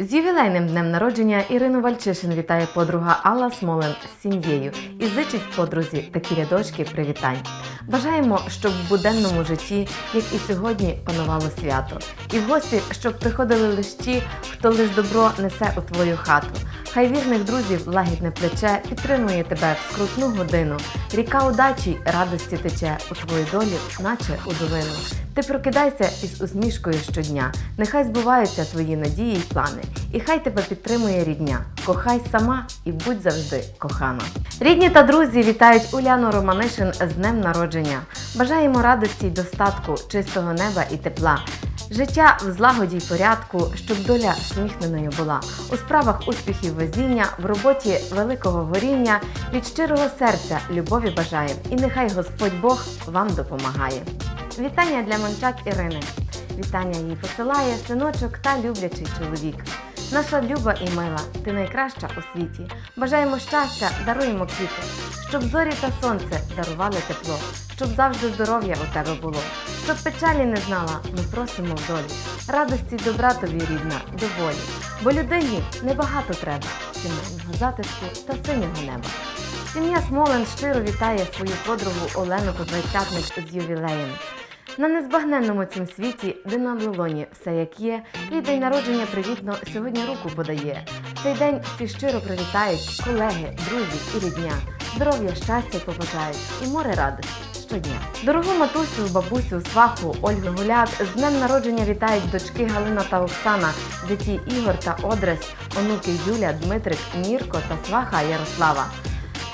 З ювілейним днем народження Ірину Вальчишин вітає подруга Алла Смолен з сім'єю і зичить подрузі такі рядочки привітань. Бажаємо, щоб в буденному житті, як і сьогодні, панувало свято, і в гості, щоб приходили лиш ті, хто лиш добро несе у твою хату. Хай вірних друзів лагідне плече підтримує тебе в скрутну годину. Ріка удачі радості тече у твою долю, наче у долину. Ти прокидайся із усмішкою щодня. Нехай збуваються твої надії й плани. І хай тебе підтримує рідня. Кохай сама і будь завжди кохана. Рідні та друзі вітають Уляну Романишин з днем народження. Бажаємо радості й достатку, чистого неба і тепла. Життя в злагоді й порядку, щоб доля сміхненою була. У справах успіхів везіння, в роботі великого горіння, від щирого серця любові бажаєм. І нехай Господь Бог вам допомагає. Вітання для Мончак Ірини. Вітання їй посилає синочок та люблячий чоловік. Наша люба і мила, ти найкраща у світі. Бажаємо щастя, даруємо квіти, щоб зорі та сонце дарували тепло, щоб завжди здоров'я у тебе було, щоб печалі не знала, ми просимо в долі. Радості добра тобі рідна, доволі. Бо людині небагато треба сімейного затишку та синього неба. Сім'я Смолен щиро вітає свою подругу Олену Подвайцятник з ювілеєм. На незбагненному цім світі, де на долоні все як є, твій день народження привітно сьогодні руку подає. Цей день всі щиро привітають колеги, друзі і рідня. Здоров'я, щастя побажають і море радості щодня. Дорогу матусю, бабусю, сваху, Ольгу Гуляк з днем народження вітають дочки Галина та Оксана, діті Ігор та Одрес, онуки Юля, Дмитрик, Мірко та сваха Ярослава.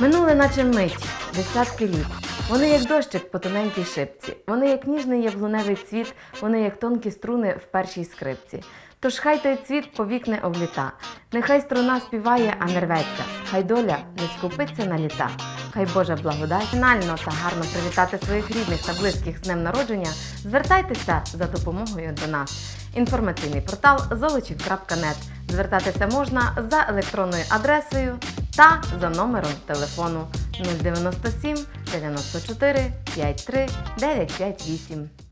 Минули наче мить, десятки літ. Вони як дощик по тоненькій шипці, вони як ніжний яблуневий цвіт, вони як тонкі струни в першій скрипці. Тож хай той цвіт повік не обліта, нехай струна співає, а не рветься, хай доля не скупиться на літа. Хай Божа благодать фінально та гарно привітати своїх рідних та близьких з днем народження. Звертайтеся за допомогою до нас. Інформаційний портал золочів.нет. Звертатися можна за електронною адресою та за номером телефону 097 94 53 958.